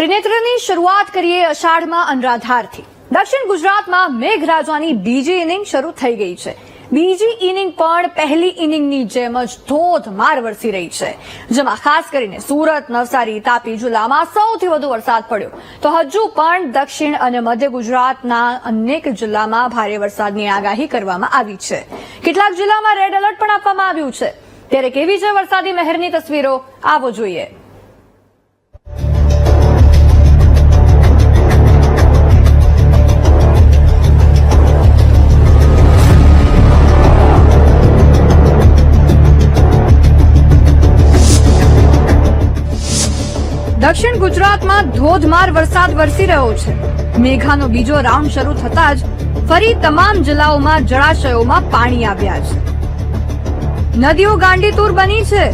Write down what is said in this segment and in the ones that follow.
ત્રિનેત્રની શરૂઆત કરીએ અષાઢમાં અનરાધારથી. દક્ષિણ ગુજરાતમાં મેઘરાજાની બીજી ઇનિંગ શરૂ થઈ ગઈ છે. બીજી ઇનિંગ પણ પહેલી ઇનિંગની જેમ જ ધોધમાર વરસી રહી છે. જેમાં ખાસ કરીને સુરત, નવસારી, તાપી જિલ્લામાં સૌથી વધુ વરસાદ પડ્યો. તો હજુ પણ દક્ષિણ અને મધ્ય ગુજરાતના અનેક જિલ્લામાં ભારે વરસાદની આગાહી કરવામાં આવી છે. કેટલાક જિલ્લામાં રેડ એલર્ટ પણ આપવામાં આવ્યું છે. ત્યારે કેવી છે વરસાદી મહેરની તસવીરો? આવો જોઈએ. ગુજરાતમાં ધોધમાર વરસાદ વરસી રહ્યો છે. મેઘાનો બીજો રાઉન્ડ શરૂ થતા જ ફરી તમામ જિલ્લાઓમાં જળાશયોમાં પાણી આવ્યા છે. નદીઓ ગાંડીતુર બની છે.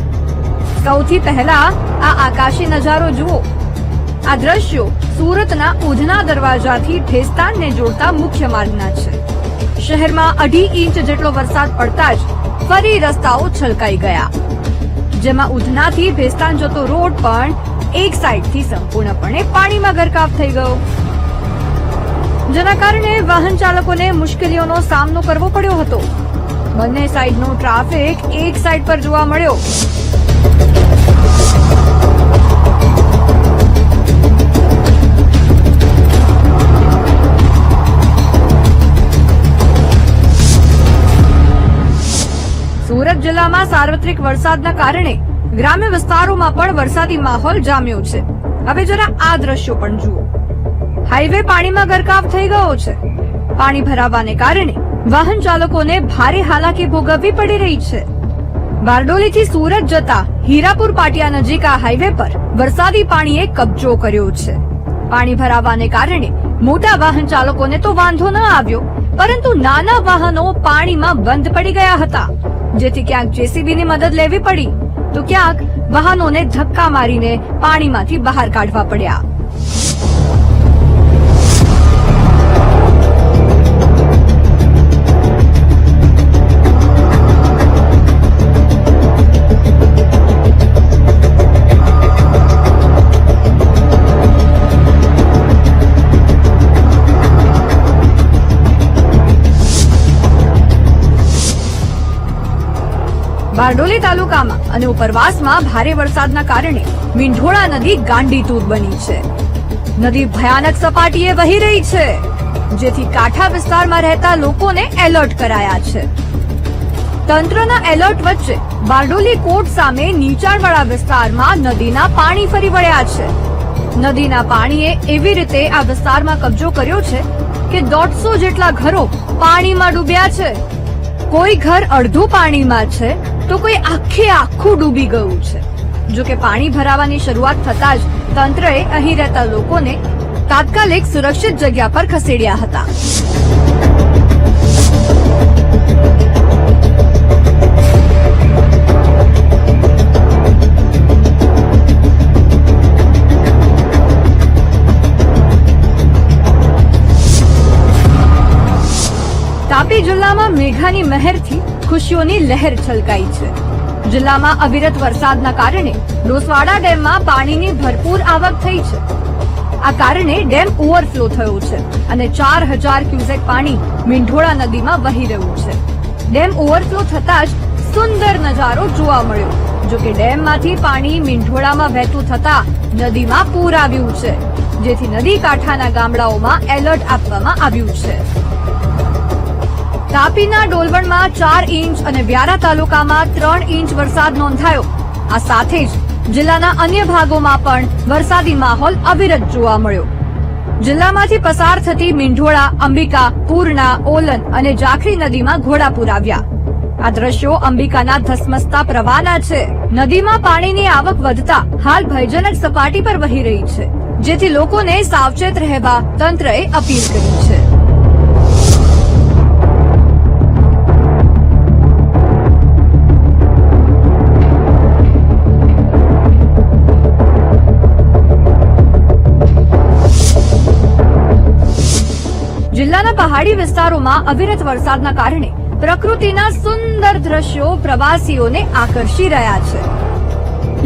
સૌથી પહેલા આ આકાશી નજારો જુઓ. આ દ્રશ્યો સુરતના ઉધના દરવાજાથી ઠેસ્તાનને જોડતા મુખ્ય માર્ગના છે. શહેરમાં અઢી ઇંચ જેટલો વરસાદ પડતા જ ફરી રસ્તાઓ છલકાઈ ગયા. જેમાં ઉધનાથી ભેસ્તાન જતો રોડ પણ એક સાઈડથી સંપૂર્ણપણે પાણીમાં ગરકાવ થઈ ગયો. જેના કારણે વાહન ચાલકોને મુશ્કેલીઓનો સામનો કરવો પડ્યો હતો. બંને સાઈડનો ટ્રાફિક એક સાઈડ પર જોવા મળ્યો. જિલ્લામાં સાર્વત્રિક વરસાદના કારણે ગ્રામ્ય વિસ્તારોમાં પણ વરસાદી માહોલ જામ્યો છે. હવે જરા આ દ્રશ્યો પણ જુઓ. હાઈવે પાણીમાં ગરકાવ થઈ ગયો છે. પાણી ભરાવાને કારણે વાહન ચાલકોને ભારે હાલાકી ભોગવવી પડી રહી છે. બારડોલીથી સુરત જતા હીરાપુર પાટિયા નજીક આ હાઈવે પર વરસાદી પાણીએ કબજો કર્યો છે. પાણી ભરાવાને કારણે મોટા વાહન ચાલકોને તો વાંધો ન આવ્યો, પરંતુ નાના વાહનો પાણીમાં બંધ પડી ગયા હતા. જેથી ક્યાંક જેસીબીની મદદ લેવી પડી, તો ક્યાંક વાહનોને ધક્કા મારીને પાણીમાંથી બહાર કાઢવા પડ્યા. બારડોલી તાલુકામાં અને ઉપરવાસમાં ભારે વરસાદના કારણે મીંઢોળા નદી ગાંડીતૂર બની છે. નદી ભયાનક સપાટીએ વહી રહી છે, જેથી કાંઠા વિસ્તારમાં રહેતા લોકોને એલર્ટ કરાયા છે. તંત્રના એલર્ટ વચ્ચે બારડોલી કોટ સામે નીચાણવાળા વિસ્તારમાં નદીના પાણી ફરી વળ્યા છે. નદીના પાણીએ એવી રીતે આ વિસ્તારમાં કબજો કર્યો છે કે દોઢસો જેટલા ઘરો પાણીમાં ડૂબ્યા છે. કોઈ ઘર અડધું પાણીમાં છે તો કોઈ આખે આખું ડૂબી ગયું છે. જો કે પાણી ભરાવાની શરૂઆત થતા જ તંત્રએ અહીં રહેતા લોકોને તાત્કાલિક સુરક્ષિત જગ્યા પર ખસેડ્યા હતા. તાપી જિલ્લામાં મેઘાની મહેરથી ખુશીઓની લહેર છલકાઈ છે. જિલ્લામાં અવિરત વરસાદના કારણે ડોસવાડા ડેમમાં પાણીની ભરપૂર આવક થઈ છે. આ કારણે ડેમ ઓવરફ્લો થયો છે અને ચાર હજાર ક્યુસેક પાણી મીંઢોળા નદીમાં વહી રહ્યું છે. ડેમ ઓવરફ્લો થતા જ સુંદર નજારો જોવા મળ્યો, જો કે ડેમમાંથી પાણી મીંઢોળામાં વહેતું થતા નદીમાં પૂર આવ્યું છે, જેથી નદી કાંઠાના ગામડાઓમાં એલર્ટ આપવામાં આવ્યું છે. તાપીના ડોલવણમાં ચાર ઇંચ અને વ્યારા તાલુકામાં ત્રણ ઇંચ વરસાદ નોંધાયો. આ સાથે જ જિલ્લાના અન્ય ભાગોમાં પણ વરસાદી માહોલ અવિરત જોવા મળ્યો. જિલ્લામાંથી પસાર થતી મીંઢોળા, અંબિકા પૂર્ણા ઓલન અને જાખરી નદીમાં ઘોડાપુર આવ્યા આ દ્રશ્યો અંબિકાના ધસમસતા પ્રવાહના છે. નદીમાં પાણીની આવક વધતા હાલ ભયજનક સપાટી પર વહી રહી છે, જેથી લોકોને સાવચેત રહેવા તંત્રએ અપીલ કરી છે. વિસ્તારોમાં અવિરત વરસાદના કારણે પ્રકૃતિના સુંદર દ્રશ્યો પ્રવાસીઓને આકર્ષી રહ્યા છે.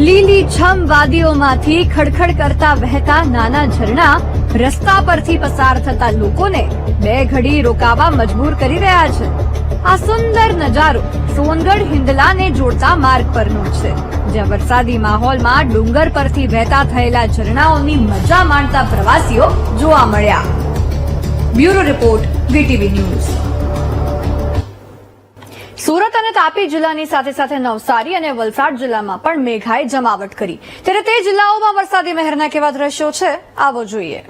લીલી છમ વાદીઓમાંથી ખડખડ કરતા વહેતા નાના ઝરણા રસ્તા પરથી પસાર થતા લોકોને બે ઘડી રોકાવા મજબૂર કરી રહ્યા છે. આ સુંદર નજારો સોનગઢ હિંદલાને જોડતા માર્ગ પરનો છે, જ્યાં વરસાદી માહોલમાં ડુંગર પરથી વહેતા થયેલા ઝરણાઓની મજા માણતા પ્રવાસીઓ જોવા મળ્યા. Bureau report, VTV news. Surat અને તાપી જિલ્લાની સાથે સાથે નવસારી અને વલસાડ જિલ્લામાં પણ મેઘાએ જમાવટ કરી. ત્યારે તે જિલ્લાઓમાં વરસાદી મહેરના કેવા દ્રશ્યો છે, આવો જોઈએ.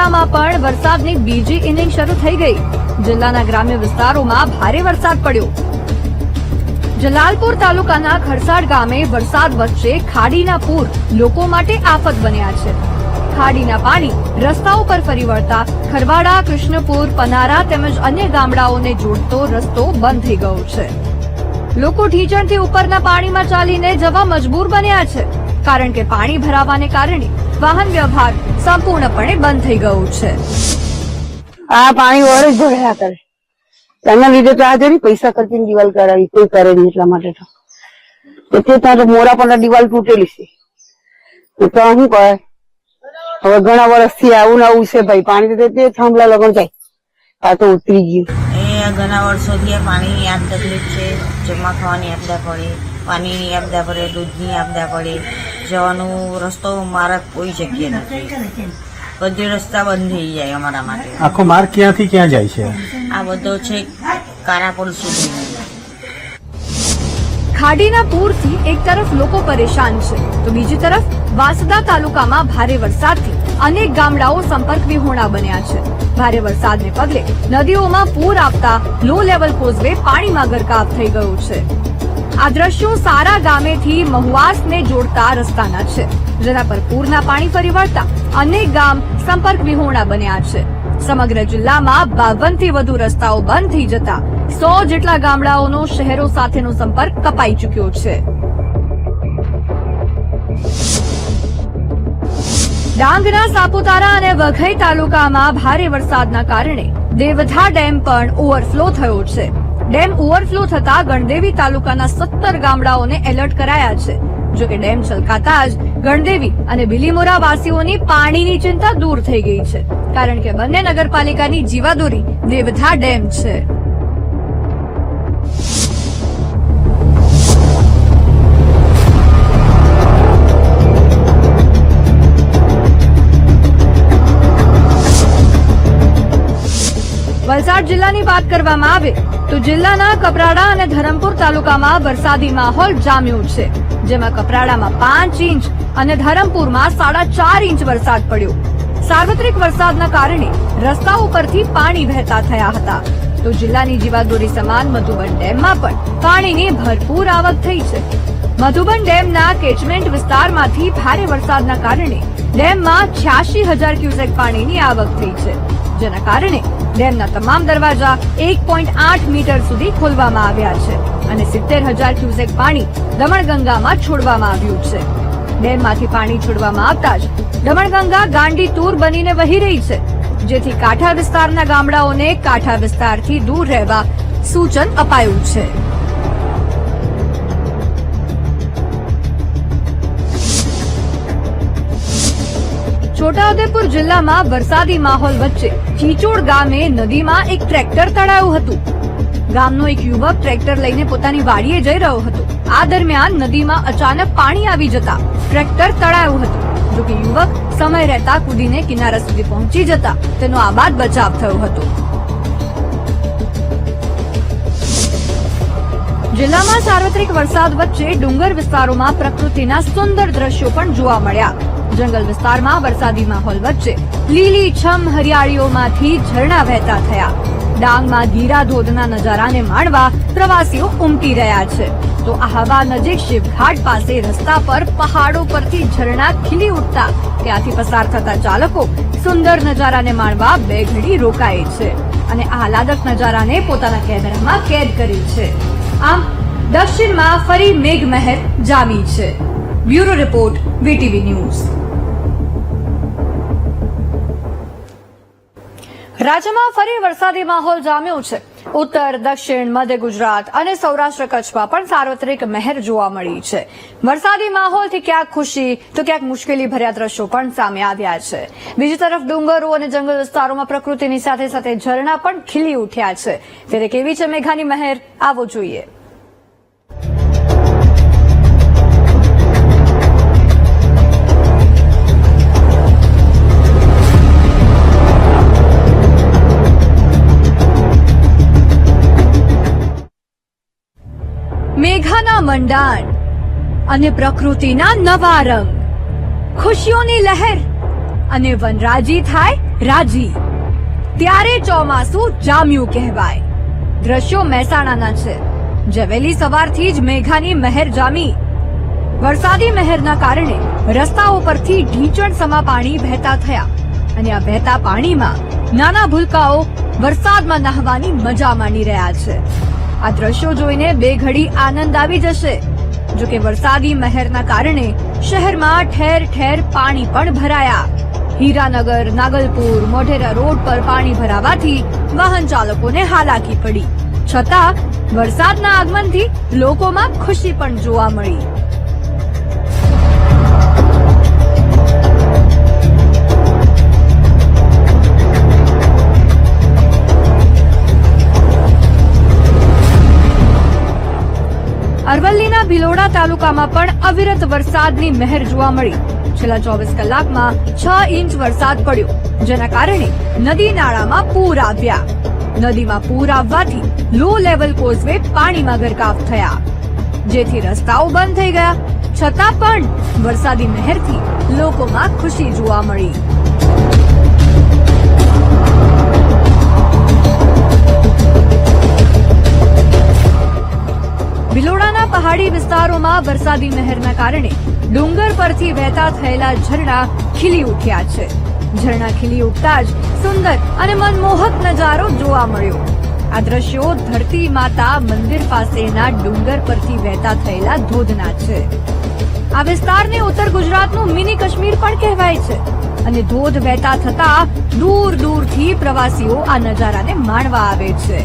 જિલ્લામાં પણ વરસાદની બીજી ઇનિંગ શરૂ થઈ ગઈ. જિલ્લાના ગ્રામ્ય વિસ્તારોમાં ભારે વરસાદ પડ્યો. જલાલપુર તાલુકાના ખરસાડ ગામે વરસાદ વચ્ચે ખાડીના પૂર લોકો માટે આફત બન્યા છે. ખાડીના પાણી રસ્તાઓ પર ફરી વળતા ખરવાડા, કૃષ્ણપુર, પનારા તેમજ અન્ય ગામડાઓને જોડતો રસ્તો બંધ થઈ ગયો છે. લોકો ઢીચણથી ઉપરના પાણીમાં ચાલીને જવા મજબૂર બન્યા છે. કારણ કે પાણી ભરાવાને કારણે વાહન વ્યવહાર સંપૂર્ણપણે બંધ થઈ ગયું છે. આ પાણી વરસ ભર્યા કરે. એના લીધે તો આ પૈસા ખર્ચીને દિવાલ કરાવી કોઈ કરે નહીં એટલા માટે તો. ત્યાં તો મોરા પણ દિવાલ તૂટેલી છે. તો શું કહે હવે ઘણા વર્ષથી આવું ને આવું છે ભાઈ. પાણી તે થાંભલા લગન જાય આ તો ઉતરી ગયું. અહીંયા ઘણા વર્ષોથી આ પાણીની યાદ તકલીફ છે. જમા ખાવાની આપદા પડે પાણીની આપદા પડે દૂધની આપદા પડે જવાનું રસ્તો મારા કોઈ જગ્યા નથી. બધી રસ્તા બંધ થઈ જાય અમારા માટે. આખો માર્ગ ક્યાંથી ક્યાં જાય છે? આ બધો છે કારાપોલ સુધી. ખાડીના પૂરથી એક તરફ લોકો પરેશાન છે તો બીજી તરફ વાસદા તાલુકામાં ભારે વરસાદથી અનેક ગામડાઓ સંપર્ક વિહોણા બન્યા છે. ભારે વરસાદને પગલે નદીઓમાં પૂર આવતા લો લેવલ કોઝવે પાણીમાં ગરકાવ થઈ ગયું છે. આ દ્રશ્યો સારા ગામેથી મહુવાસને જોડતા રસ્તાના છે, જેના પર પૂરના પાણી ફરી વળતા અનેક ગામ સંપર્ક વિહોણા બન્યા છે. સમગ્ર જિલ્લામાં બાવનથી વધુ રસ્તાઓ બંધ થઈ જતા સો જેટલા ગામડાઓનો શહેરો સાથેનો સંપર્ક કપાઈ ચૂક્યો છે. ડાંગના સાપુતારા અને વઘઈ તાલુકામાં ભારે વરસાદના કારણે દેવધા ડેમ પણ ઓવરફ્લો થયો છે. ડેમ ઓવરફ્લો થતા ગણદેવી તાલુકાના સત્તર ગામડાઓને એલર્ટ કરાયા છે. જો કે ડેમ છલકાતા જ ગણદેવી અને બિલીમોરા વાસીઓની પાણીની ચિંતા દૂર થઈ ગઈ છે. કારણ કે બંને નગરપાલિકાની જીવાદોરી દેવધા ડેમ છે. વલસાડ જિલ્લાની વાત કરવામાં આવે તો જિલ્લાના કપરાડા અને ધરમપુર તાલુકામાં વરસાદી માહોલ જામ્યો છે. જેમાં કપરાડામાં પાંચ ઇંચ અને ધરમપુરમાં સાડા ચાર ઇંચ વરસાદ પડ્યો. સાર્વત્રિક વરસાદના કારણે રસ્તા ઉપરથી પાણી વહેતા થયા હતા. તો જિલ્લાની જીવાદોરી સમાન મધુબન ડેમમાં પણ પાણીની ભરપૂર આવક થઈ છે. મધુબન ડેમના કેચમેન્ટ વિસ્તારમાંથી ભારે વરસાદના કારણે ડેમમાં છ્યાસી હજાર ક્યુસેક પાણીની આવક થઈ છે. જેના કારણે ડેમના તમામ દરવાજા એક પોઈન્ટ આઠ મીટર સુધી ખોલવામાં આવ્યા છે અને સિત્તેર હજાર ક્યુસેક પાણી દમણગંગામાં છોડવામાં આવ્યું છે. ડેમમાંથી પાણી છોડવામાં આવતા જ દમણગંગા ગાંડી તૂર બનીને વહી રહી છે, જેથી કાંઠા વિસ્તારના ગામડાઓને કાંઠા વિસ્તારથી દૂર રહેવા સૂચન અપાયું છે. છોટાઉદેપુર જિલ્લામાં વરસાદી માહોલ વચ્ચે ચીચોડ ગામે નદીમાં એક ટ્રેક્ટર તળાયું હતું. ગામનો એક યુવક ટ્રેક્ટર લઈને પોતાની વાડીએ જઈ રહ્યો હતો. આ દરમિયાન નદીમાં અચાનક પાણી આવી જતા ટ્રેક્ટર તળાયું હતું. જોકે યુવક સમય રહેતા કૂદીને કિનારા સુધી પહોંચી જતા તેનો આબાદ બચાવ થયો હતો. જિલ્લામાં સાર્વત્રિક વરસાદ વચ્ચે ડુંગર વિસ્તારોમાં પ્રકૃતિના સુંદર દ્રશ્યો પણ જોવા મળ્યા. જંગલ વિસ્તારમાં વરસાદી માહોલ વચ્ચે લીલી, છમ હરિયાળીઓમાંથી ઝરણા વહેતા થયા. ડાંગમાં ગીરા ધોધના નજારાને માણવા પ્રવાસીઓ ઉમટી રહ્યા છે. તો આ હવા નજીક શિવઘાટ પાસે રસ્તા પર પહાડો પરથી ઝરણા ખીલી ઉઠતા ત્યાંથી પસાર થતા ચાલકો સુંદર નજારાને માણવા બે ઘડી રોકાય છે અને આહલાદક નજારાને પોતાના કેમેરામાં કેદ કરી છે. આમ, દક્ષિણમાં ફરી મેઘમહેર જામી છે. Bureau report, VTV news. રાજ્યમાં ફરી વરસાદી માહોલ જામ્યો છે. ઉત્તર, દક્ષિણ, મધ્ય ગુજરાત અને સૌરાષ્ટ્ર કચ્છમાં પણ સાર્વત્રિક મહેર જોવા મળી છે. વરસાદી માહોલથી ક્યાંક ખુશી તો ક્યાંક મુશ્કેલી ભર્યા દ્રશ્યો પણ સામે આવ્યા છે. બીજી તરફ ડુંગરો અને જંગલ વિસ્તારોમાં પ્રકૃતિની સાથે સાથે ઝરણા પણ ખીલી ઉઠ્યા છે. ત્યારે કેવી છે મેઘાની મહેર આવો જોઈએ. મંડાણ અને પ્રકૃતિના નવા રંગ. ખુશીઓની લહેર અને વનરાજી થાય રાજી. ત્યારે ચોમાસું જામ્યું કહેવાય. દ્રશ્યો મહેસાણાના છે. જે વહેલી સવારથી જ મેઘાની મહેર જામી. વરસાદી મહેરના કારણે રસ્તાઓ પરથી ઢીંચણ સમા પાણી વહેતા થયા અને આ વહેતા પાણીમાં નાના ભૂલકાઓ વરસાદમાં નહાવાની મજા માણી રહ્યા છે. આ દ્રશ્યો જોઈને બે ઘડી આનંદ આવી જશે. જો કે વરસાદી મહેરના કારણે શહેરમાં ઠેર ઠેર પાણી પણ ભરાયા. હીરાનગર, નાગલપુર, મોઢેરા રોડ પર પાણી ભરાવાથી વાહન ચાલકોને હાલાકી પડી. છતાં વરસાદના આગમનથી લોકોમાં ખુશી પણ જોવા મળી. અરવલ્લીના ભિલોડા તાલુકામાં પણ અવિરત વરસાદની મહેર જોવા મળી. છેલ્લા ચોવીસ કલાકમાં છ ઇંચ વરસાદ પડ્યો, જેના કારણે નદી નાળામાં પૂર આવ્યા. નદીમાં પૂર આવવાથી લો લેવલ કોઝવે પાણીમાં ગરકાવ થયા. જેથી રસ્તાઓ બંધ થઈ ગયા, છતાં પણ વરસાદી મહેરથી લોકોમાં ખુશી જોવા મળી. ભિલોડાના પહાડી વિસ્તારોમાં વરસાદી મહેરના કારણે ડુંગર પરથી વહેતા થયેલા ઝરણા ખીલી ઉઠ્યા છે. ઝરણા ખીલી ઉઠતા જ સુંદર અને મનમોહક નજારો જોવા મળ્યો. આ દ્રશ્યો ધરતી માતા મંદિર પાસેના ડુંગર પરથી વહેતા થયેલા ધોધના છે. આ વિસ્તારને ઉત્તર ગુજરાતનું મિની કાશ્મીર પણ કહેવાય છે અને ધોધ વહેતા થતા દૂર દૂરથી પ્રવાસીઓ આ નજારાને માણવા આવે છે.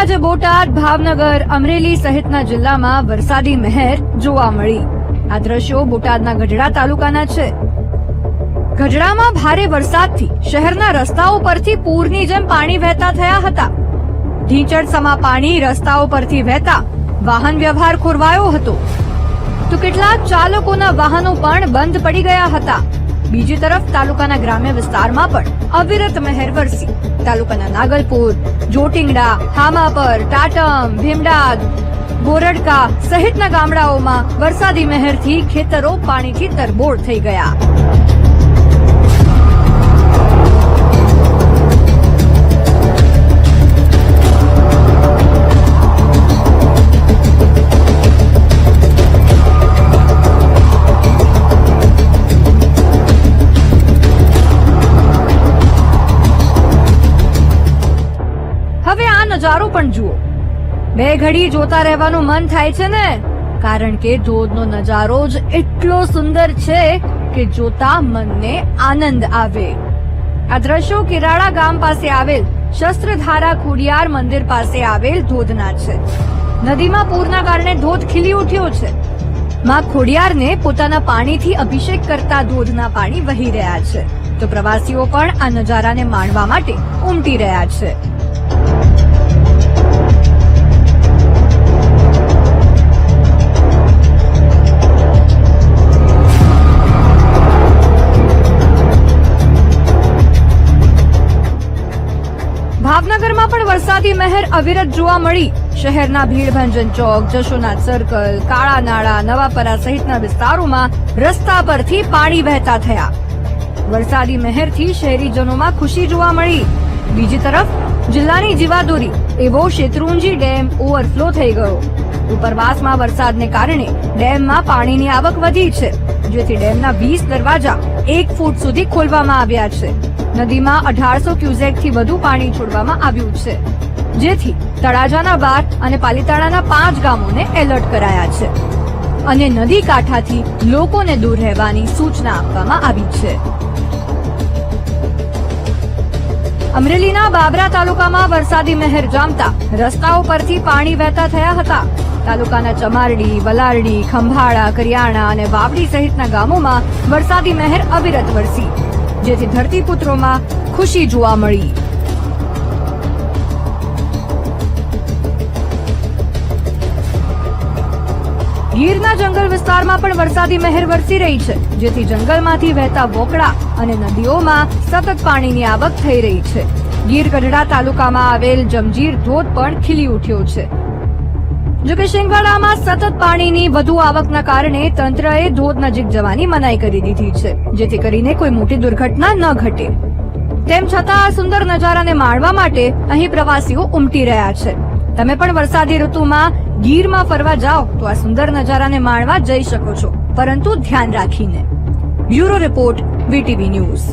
આજે બોટાદ, ભાવનગર, અમરેલી સહિતના જિલ્લામાં વરસાદી મહેર જોવા મળી. આ દ્રશ્યો બોટાદના ગઢડા તાલુકાના છે. ગઢડામાં ભારે વરસાદથી શહેરના રસ્તાઓ પરથી પૂરની જેમ પાણી વહેતા થયા હતા. ઢીંચણ સમા પાણી રસ્તાઓ પરથી વહેતા વાહન વ્યવહાર ખોરવાયો હતો. તો કેટલાક ચાલકોના વાહનો પણ બંધ પડી ગયા હતા. બીજી તરફ તાલુકાના ગ્રામ્ય વિસ્તારમાં પણ અવિરત મહેર વરસી. તાલુકાના નાગલપુર જોટિંગડા હામાપર, ટાટમ, ભીમડાદ, ગોરડકા સહિતના ગામડાઓમાં વરસાદી મહેરથી ખેતરો પાણીથી તરબોળ થઈ ગયા. આ પણ જુઓ. બે ઘડી જોતા રહેવાનું મન થાય છે ને? કારણ કે ધોધનો નજારો જ એટલો સુંદર છે કે જોતા મનને આનંદ આવે. આ દ્રશ્યો કિરાળા ગામ પાસે આવેલ શસ્ત્રધારા ખુડિયાર મંદિર પાસે આવેલ ધોધના છે. નદીમાં પૂરના કારણે ધોધ ખીલી ઉઠ્યો છે. માં ખોડિયારને પોતાના પાણીથી અભિષેક કરતા ધોધના પાણી વહી રહ્યા છે. તો પ્રવાસીઓ પણ આ નજારાને માણવા માટે ઉમટી રહ્યા છે. વરસાદી મહેર અવિરત જોવા મળી. શહેરના ભીડભંજન ચોક જશોનાથ સર્કલ કાળા નાળા, નવાપરા સહિતના વિસ્તારોમાં રસ્તા પરથી પાણી વહેતા થયા. વરસાદી મહેરથી શહેરીજનોમાં ખુશી જોવા મળી. બીજી તરફ, જિલ્લાની જીવાદોરી, એવો શેત્રુંજી ડેમ ઓવરફ્લો થઈ ગયો. ઉપરવાસમાં વરસાદને કારણે ડેમમાં પાણીની આવક વધી છે, જેથી ડેમના વીસ દરવાજા એક ફૂટ સુધી ખોલવામાં આવ્યા છે. નદીમાં અઢારસો ક્યુસેકથી વધુ પાણી છોડવામાં આવ્યું છે. જેથી તળાજાના બાર અને પાલીતાણાના પાંચ ગામોને એલર્ટ કરાયા છે. અને નદી કાંઠાથી લોકોને દૂર રહેવાની સૂચના આપવામાં આવી છે. અમરેલીના બાબરા તાલુકામાં વરસાદી મહેર જામતા રસ્તાઓ પરથી પાણી વહેતા થયા હતા. તાલુકાના ચમારડી, વલારડી, ખંભાળા, કરિયાણા અને વાવડી સહિતના ગામોમાં વરસાદી મહેર અવિરત વરસી. જેથી ધરતીપુત્રોમાં ખુશી જોવા મળી. ગીરના જંગલ વિસ્તારમાં પણ વરસાદી મહેર વરસી રહી છે, જેથી જંગલમાંથી વહેતા વોકળા અને નદીઓમાં સતત પાણીની આવક થઈ રહી છે. ગીર ગઢડા તાલુકામાં આવેલ જમજીર ધોધ પણ ખીલી ઉઠ્યો છે. જોકે શિંગવાડામાં સતત પાણીની વધુ આવકના કારણે તંત્રએ ધોધ નજીક જવાની મનાઈ કરી દીધી છે, જેથી કરીને કોઈ મોટી દુર્ઘટના ન ઘટે. તેમ છતાં આ સુંદર નજારાને માણવા માટે અહીં પ્રવાસીઓ ઉમટી રહ્યા છે. તમે પણ વરસાદી ઋતુમાં ગીરમાં ફરવા જાઓ તો આ સુંદર નજારાને માણવા જઈ શકો છો, પરંતુ ધ્યાન રાખીને. Bureau report, VTV news.